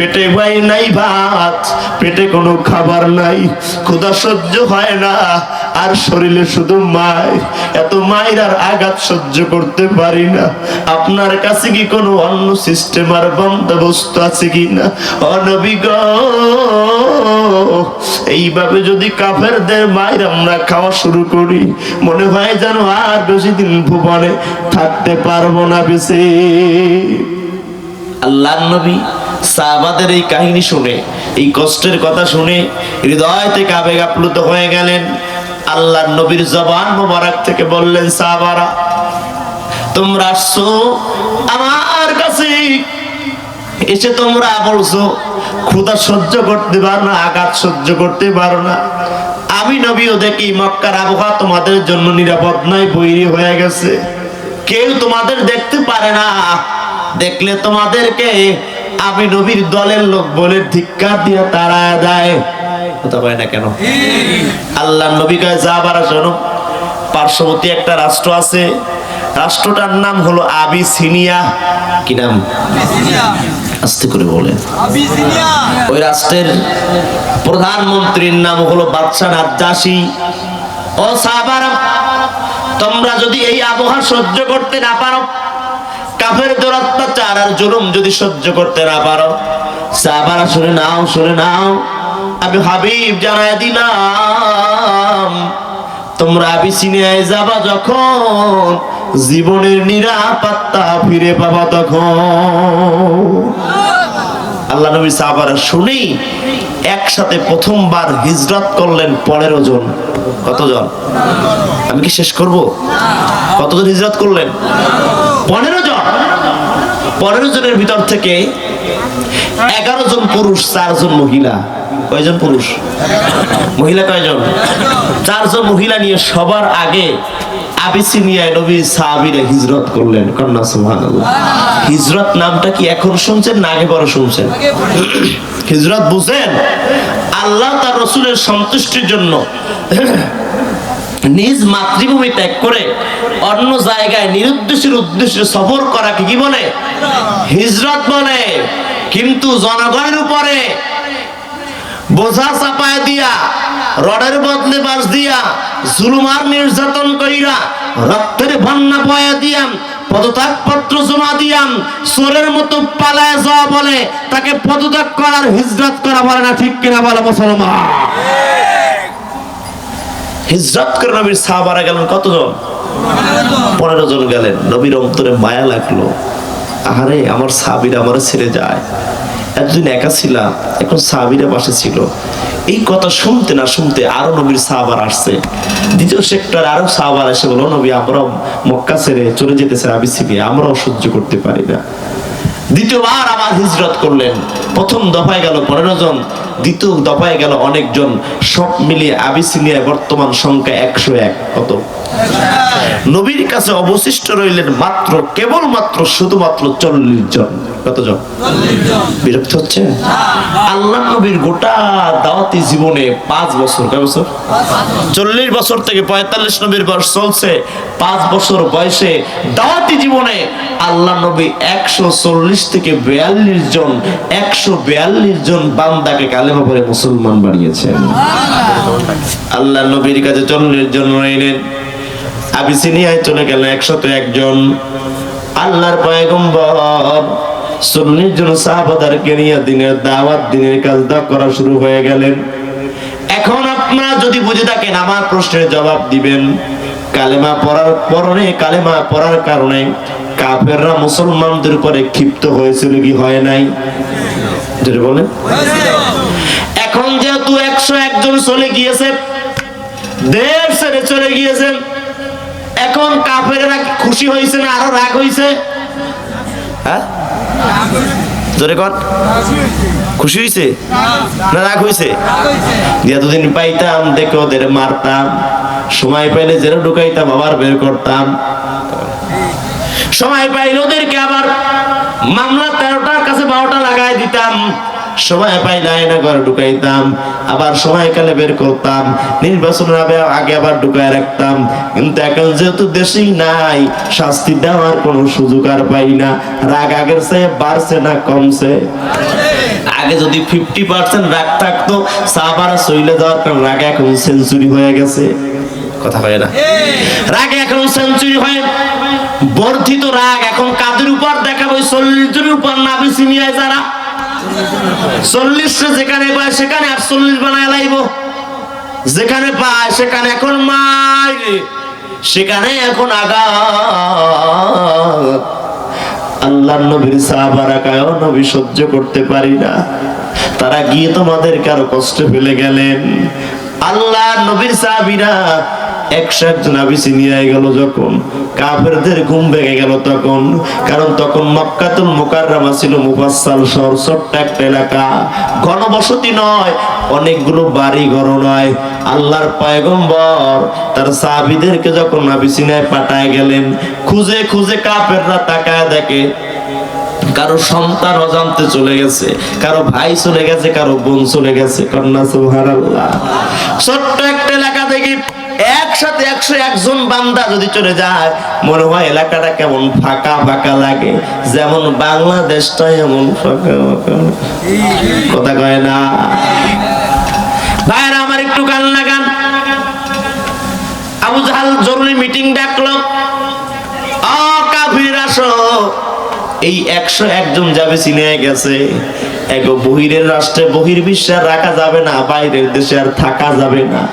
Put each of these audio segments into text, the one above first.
পেটে ভাই নাই ভাত, পেটে কোনো খাবার নাই। ক্ষুধা সহ্য হয় না, আর শরীরে শুধু মায়। এত মায়ের আর আঘাত সহ্য করতে পারি না। আপনার কাছে কি কোনো অন্য সিস্টেম আর বন্দোবস্ত আছে কি না অনবিগ এইভাবে যদি কাফেরদের মায়ের আমরা খাওয়া শুরু করি, মনে হয় যেন আর বেশি দিন ভুবনে থাকতে পারব না বেশি। আল্লাহ নবী সাহাবাদের এই কাহিনী শুনে, এই কষ্টের কথা শুনে হৃদয় থেকে আবেগ আপ্লুত হয়ে গেলেন। আল্লাহ নবীর জবান মোবারক থেকে বললেন, সাহাবারা, তোমরা আসছো আমার কাছে। এসে তোমরা বলছো ক্ষুদা সহ্য করতে পারো না, আঘাত সহ্য করতে পারো না। আমি নবীও দেখি মক্কার আবহাওয়া তোমাদের জন্য নিরাপদ নয়, বৈরী হয়ে গেছে। কেউ তোমাদের দেখতে পারে না। দেখলে তোমাদেরকে আমি নবীর দলের লোক বলে ধিক্কার দিয়ে তাড়া দেয়। কথা না কেন? আল্লাহ নবী কয় যা বারা শোনো পার্শ্ববর্তী একটা রাষ্ট্র আছে। রাষ্ট্রটার নাম হলো আবিসিনিয়া। কি নাম? আস্তে করে বলেন। ওই রাষ্ট্রের প্রধানমন্ত্রীর নাম হলো বাদশাহ নাজ্জাসী। ও সাহাবারা তোমরা যদি এই আবহাওয়া সহ্য করতে না পারো কাফের অত্যাচার আর জুলুম যদি সহ্য করতে না পারো। সাহাবারা, শুনে নাও শুনে নাও। আমি হাবিব জানাই দিলাম, তোমরা আবিসিনিয়ায় যাবা যখন, জীবনের নিরাপত্তা ফিরে পাবা তখন। আল্লাহ নবী সাহাবারা শুনেই একসাথে প্রথমবার হিজরত করলেন পনেরো জন। কতজন? আমি কি শেষ করব? কতজন হিজরত করলেন? পনেরো জন। পনেরো জনের ভিতর থেকে এগারো জন পুরুষ চারজন মহিলা। কয়জন পুরুষ? মহিলা কয়জন? চারজন মহিলা নিয়ে সবার আগে আবিসিনিয়ায় নবী সাহাবীরা হিজরত করলেন। কন্যা, সুবহানাল্লাহ। হিজরত নামটা কি এখন শুনছেন না আগে বড় শুনছেন? হিজরত বুঝেন, আল্লাহ তার রসুলের সন্তুষ্টির জন্য নিজ মাতৃভূমি ত্যাগ করে অন্য জায়গায় নিরুদ্দেশের উদ্দেশ্যে সফর করাকে কি বলে? হিজরত বলে। কিন্তু জনগণের উপরে বোঝা চাপায় দিয়া, রডের বদলে বাস দিয়া, জুলুমার নির্যাতন কইরা, রক্তের বন্যা বয়া দিয়াম পদত্যাগ পত্র জমা দিয়াম, চোরের মতো পালায় যাওয়া বলে, তাকে পদত্যাগ করার হিজরত করা বলে না, ঠিক কিনা বলে মুসলমান? হিজরত করে নবীর সাহাবারা গেলেন কতজন? পনেরো জন গেলেন। নবীর অন্তরে মায়া লাগল। আহারে, আমার সাবিরা আমার ছেড়ে যায়। এতদিন একা ছিলাম, এখন সাবিরা পাশে ছিল। এই কথা শুনতে না শুনতে আরও নবীর সাহাবার আসছে। দ্বিতীয় সেক্টর আরও সাহাবার এসে বলো নবী, আমরাও মক্কা ছেড়ে চলে যেতেছে আবিসিকে আমরাও সহ্য করতে পারি না। দ্বিতীয়বার আবার হিজরত করলেন। প্রথম দফায় গেল পনেরো জন, দ্বিতীয় দফায় গেল অনেকজন, সব মিলিয়ে আবিসিনিয়ায় বর্তমান সংখ্যা একশো এক। কত? নবীর কাছে অবশিষ্ট রইলেন মাত্র কেবল মাত্র শুধুমাত্র চল্লিশ জন। কতজন? বিরক্ত হচ্ছে? আল্লাহ নবীর গোটা দাওয়াতি জীবনে পাঁচ বছর কয় বছর? চল্লিশ বছর থেকে পঁয়তাল্লিশ নবীর বয়স চলছে। পাঁচ বছর বয়সে দাওয়াতি জীবনে আল্লাহ নবী একশো চল্লিশ থেকে বিয়াল্লিশ জন একশো বিয়াল্লিশ জন বান্দাকে কালেমা করে মুসলমান বানিয়েছেন। আল্লাহ নবীর কাছে চল্লিশ জন রইলেন। আবিসিনিয়ায় চলে গেলেন একশত একজন আল্লাহর পয়গম্বর। চল্লিশ জন সাহাবাদারকে নিয়ে দিনের দাওয়াত, দিনের কাজ করা শুরু হয়ে গেলেন। এখন আপনারা যদি বুঝে থাকেন, আমার প্রশ্নের জবাব দিবেন, কালেমা পড়ার পরনে, কালেমা পড়ার কারণে কাফেররা মুসলমানদের উপরে ক্ষিপ্ত হয়েছিল কি হয় নাই? বলেন। এখন যেহেতু একশো একজন চলে গিয়েছে, দেশ ছেড়ে চলে গিয়েছেন এখন কাফেররা খুশি হয়েছে না আরও রাগ হয়েছে হ্যাঁ? খুশি হয়েছে রাগ পাইতাম, দেখে ওদের মারতাম। সময় পাইলে ঢুকাইতাম, আবার বের করতাম। সময় ওদেরকে আবার মামলা তেরোটার কাছে বারোটা লাগাই দিতাম। সময় পাইলে আয়না ঘরে ঢুকাইতাম, আবার সময়কালে বের করতাম, নির্বাচনের আগে আবার ঢুকায় রাখতাম। কিন্তু এখন যেহেতু দেশেই নাই, শাস্তি দেওয়ার কোনো সুযোগ আর পাই না। রাগ আগের চেয়ে বাড়ছে না কমছে। আগে যদি ফিফটি পার্সেন্ট রাগ থাকতো সাহাবারা সইলে যাওয়ার কারণ রাগে এখন সেঞ্চুরি হয়ে গেছে। কথা হয় না? রাগে এখন সেঞ্চুরি হয়ে বর্ধিত রাগ, এখন কাদের উপর দেখাবো? চল্লিশ জনের উপর নাবি সিনিয়ায় যারা চল্লিশটা যেখানে পায় সেখানে আটচল্লিশ বানায় লাইব। যেখানে পায় সেখানে এখন মাই সেখানে এখন আগা আল্লাহ নবীর সাহাবারা কায় নবী সহ্য করতে পারি না। তারা গিয়ে তোমাদের কারও কষ্ট ফেলে গেলেন। আল্লাহ নবীর সাহাবিরা নিয়ে গেল যখন, কাফেরদের ঘুম ভেঙে গেল তখন, কারণ তখন মক্কাতুল মুকাররামা ছিল শহর, ছোট্ট একটা এলাকা। ঘনবসতি নয়, অনেকগুলো বাড়ি ঘর নয়। আল্লাহর পয়গম্বর তার সাহাবিদেরকে যখন আবিসিনায় পাঠায় গেলেন, খুঁজে খুঁজে কাফেররা তাকায় দেখে, কারও সন্তান অজান্তে চলে গেছে, কারও ভাই চলে গেছে, কারও বোন চলে গেছে। কন্যা সুবহানাল্লাহ। ছোট্ট একটা এলাকা থেকে একসাথে একশো একজন বান্দা যদি চলে যায়, মনে হয় এলাকাটা কেমন ফাঁকা ফাঁকা লাগে। যেমন বাংলাদেশটা এমন ফাঁকা ফাঁকা কথা কয় না? ভাইরা, আমার একটু গান লাগান। আবু জাহাল জরুরি মিটিং ডাকলো। আ কাফির আসো। এই একশো একজন যাবে চিনে গেছে। এক বহিরের রাষ্ট্রে বহির্বিশ্বে রাখা যাবে না, বাইরের দেশে আর থাকা যাবে না।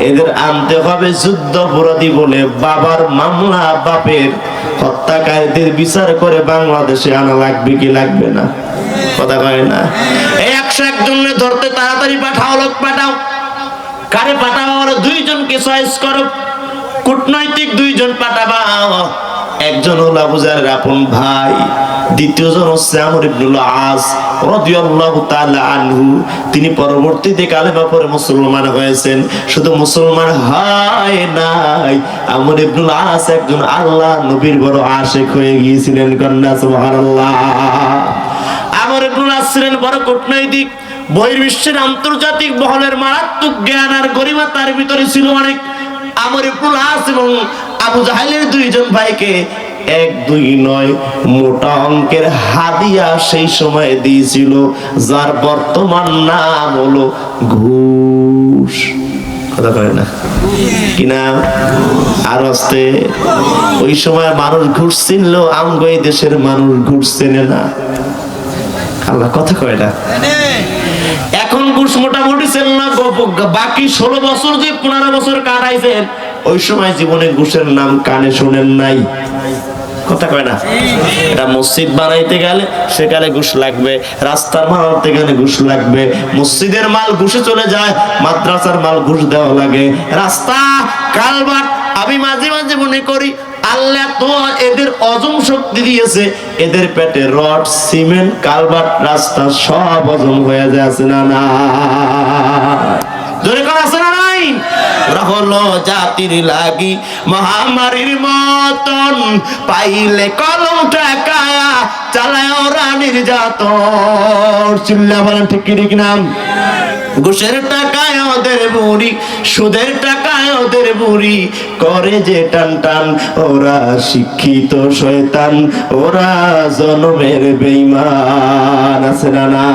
এদের আনতে হবে যুদ্ধ অপরাধী বলে বাবার মামলা, বাপের হত্যাকারীদের বিচার করে বাংলাদেশে আনা লাগবে কি লাগবে না। কথা কয় না। এই একশো একজনের ধরতে তাড়াতাড়ি পাঠাও, লোক পাঠাও। কারে পাঠাও আর দুইজনকে চয়েস করো। কূটনৈতিক দুইজন পাঠাবা। একজন হলো আবু জাহেলের আপন ভাই। তিনি পরবর্তীতে কালেমা পড়ে মুসলমান হয়েছেন। শুধু মুসলমান হয় নাই, আমর ইবনুল আস একজন আল্লাহ নবীর বড় আশেক হয়ে গিয়েছিলেন কন্যা আমর ইবনুল আস ছিলেন বড় কূটনৈতিক, বহির্বিশ্বের আন্তর্জাতিক মহলের মারাত্মক জ্ঞান আর গরিমা তার ভিতরে ছিল অনেক। আমর ইবনুল আস এবং আবু জাহেলের দুইজন ভাইকে এক, দুই, নয়, মোটা অঙ্কের হাদিয়া সেই সময় দিয়েছিল, যার বর্তমান নাম হলো ঘুষ। কথা কয় না? কি নাম? আর ওই সময় মানুষ ঘুষ এই দেশের মানুষ ঘুষ চেনে না। আল্লাহ, কথা কয় না? এখন ঘুষ মোটামুটি চেন না বাকি ষোলো বছর যে পনেরো বছর কাটাইছেন, ওই সময় জীবনে ঘুষের নাম কানে শোনেন নাই। কথা কয় না? এটা মসজিদ বানাইতে গেলে সেখানে ঘুষ লাগবে, রাস্তার বানাতে গেলে ঘুষ লাগবে, মসজিদের মাল ঘুষে চলে যায়, মাদ্রাসার মাল ঘুষ দেওয়া লাগে। রাস্তা কালবাট আমি মাঝে মাঝে মনে করি, আল্লাহ তো এদের অজম শক্তি দিয়েছে। এদের পেটে রড, সিমেন্ট কালবাট রাস্তা সব অজম হয়ে যাচ্ছে না না? জোরে কর আছে না? ওরা জাতির লাগি মহামারীর মতন। পাইলে কলম টাকায়া চালায় ওরা নির্যাতন চিল্লা বলেন ঠিক ঠিক নাম ঘুষের টাকায় ওদের বুড়ি, সুদের টাকায় ওদের বুড়ি। করে যে টান টান, ওরা শিক্ষিত শয়তান, ওরা জনমের বেইমান আছে না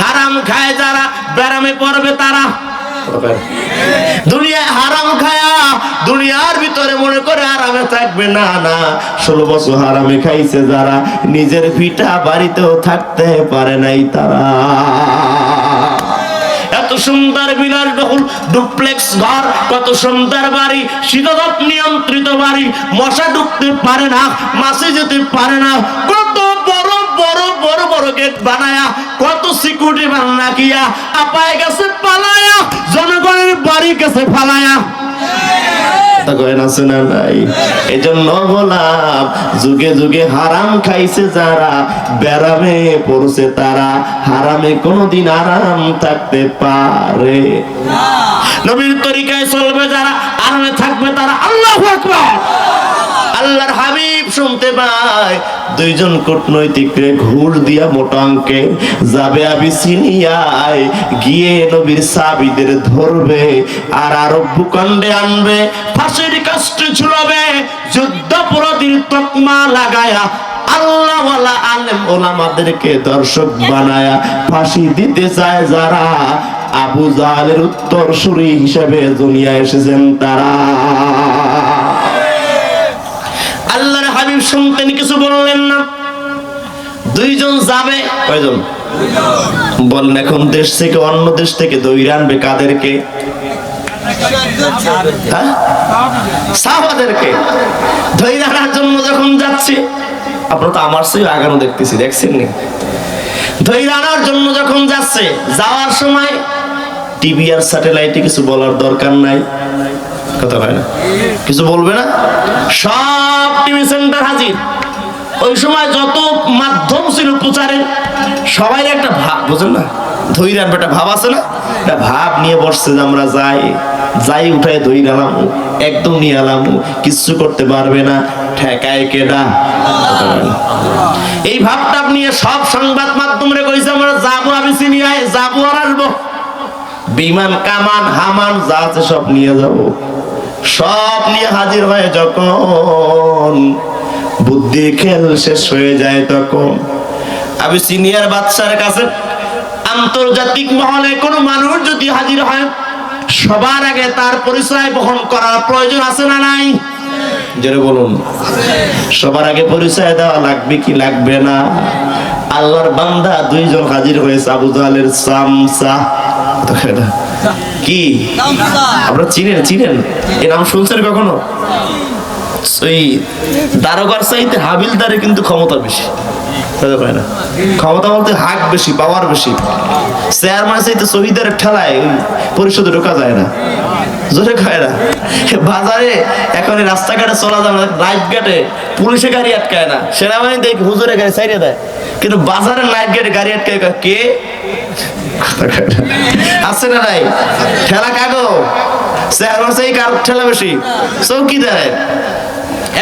হারাম খায় যারা ব্যারামে পড়বে তারা। দুনিয়ায় হারাম খায়া, দুনিয়ার ভিতরে মনে করে আরামে থাকবে। না না, ষোলো বছর হারামে খাইছে যারা, নিজের পিঠা বাড়িতেও থাকতে পারে নাই তারা। এত সুন্দর বিলাসবহুল ডুপ্লেক্স ঘর, কত সুন্দর বাড়ি শীততাপ নিয়ন্ত্রিত বাড়ি, মশা ঢুকতে পারে না, মাসে যেতে পারে না কত বড় বড় বড় গেট বানায়া, কত সিকিউরিটি বানা কিয়া, আপায় গেছে, পালায়া, জনগণের বাড়ি গেছে, ফালায়া। হারাম খাইছে যারা তারা, হারামে কোনোদিন আরাম থাকতে পারে। চলবে আরামে থাকবে তারা, আল্লাহ আল্লাহর হাবিব শুনতে পায়। দুইজন কূটনৈতিককে ঘুর দিয়া মোটা অঙ্কে যাবে আবি সিনিয়ায় গিয়ে নবীর সাবিদের ধরবে আর আরব ভূখণ্ডে আনবে। ফাঁসির কাস্টে ঝুলাবে। যুদ্ধ পুরোদিন তকমা লাগায়া আল্লাহওয়ালা আলেম ওলামাদেরকে দর্শক বানায়া ফাঁসি দিতে চায় যারা। আবু জাহালের উত্তরসূরি হিসেবে দুনিয়া এসেছেন তারা। শুনতেন কিছু বললেন না। দুইজন যাবে। কয়জন? বলেন এখন দেশ থেকে অন্য দেশ থেকে দৈরা আনবে কাদেরকে? হ্যাঁ? জন্য যাচ্ছে আমার চেয়ে আগানো দেখতেছি, দেখছেন জন্য যখন যাচ্ছে, যাওয়ার সময় টিভি আর স্যাটেলাইটে কিছু বলার দরকার নাই। কথা কিছু বলবে না? সব টিভি সেন্টার হাজির। ওই সময় যত মাধ্যম ছিল প্রচারের সবাই একটা ভাব বুঝেন না? আনবে একটা ভাব আছে না? একটা ভাব নিয়ে বসছে যে আমরা যাই। যাই উঠায় ধৈর্য আলাম একদম নিয়ে আলাম কিচ্ছু করতে পারবে না। ঠেকায় কেডা? এই ভাবটা নিয়ে সব সংবাদ মাধ্যমে কইছে, আমরা যাব, আমি সিনিয়ায় যাব আর আসব। বিমান, কামান, হামান, যা আছে সব নিয়ে যাব। সব নিয়ে হাজির হয় যখন বুদ্ধি খেল শেষ হয়ে যায় তখন। আমি সিনিয়র বাচ্চার কাছে আন্তর্জাতিক মহলে কোনো মানুষ যদি হাজির হয়, সবার আগে তার পরিচয় বহন করার প্রয়োজন আছে না নাই? বলুন। সবার আগে পরিচয় দেওয়া লাগবে কি লাগবে না? আল্লাহর বান্দা দুইজন হাজির হয়েছে, আবু জাহালের সামসা। কি? চিনেন চিনেন। এ নাম শুনছেন কখনো? ওই দারোগার কিন্তু ক্ষমতা বেশি। ক্ষমতা বলতে হাক বেশি, পাওয়ার বেশি। ঠেলায় ঢোকা যায় না। জোরে খায় না। বাজারে এখন রাস্তাঘাটে চলা যায় না নাইট ঘাটে পুলিশে গাড়ি আটকায় না। সেনাবাহিনী দেখি হুজুরে গাড়ি সাইডে দেয়। কিন্তু বাজারের নাইট ঘাটে গাড়ি আটকায় কে? আছে না নাই? কার ঠেলা বেশি?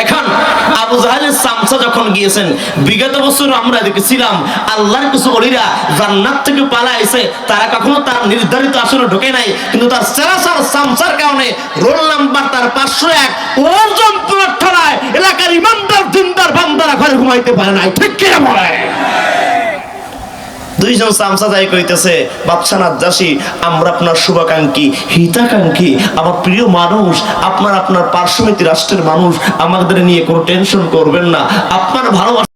এখন আবু জাহালের সামসা যখন গিয়েছেন, বিগত বছর আমরা দেখেছিলাম, আল্লাহর কিছু অলিরা জান্নাত থেকে তারা কখনো তার নির্ধারিত আসনে ঢোকে নাই, কিন্তু তার সেরাসার সামসার কারণে রোল নাম্বার তার পাঁচশো এক ওজন পুরো ঠেলায় এলাকার ইমানদার, দিনদার বান্দারা ঘরে ঘুমাইতে পারে নাই। ঠিক দুইজন সামসা যাই কইতেছে বাদশা নাজ্জাসী, আমরা আপনার শুভাকাঙ্ক্ষী, হিতাকাঙ্ক্ষী, আমার প্রিয় মানুষ, আপনার আপনার পার্শ্ববর্তী রাষ্ট্রের মানুষ, আমাদের নিয়ে কোনো টেনশন করবেন না। আপনার ভালোবাসা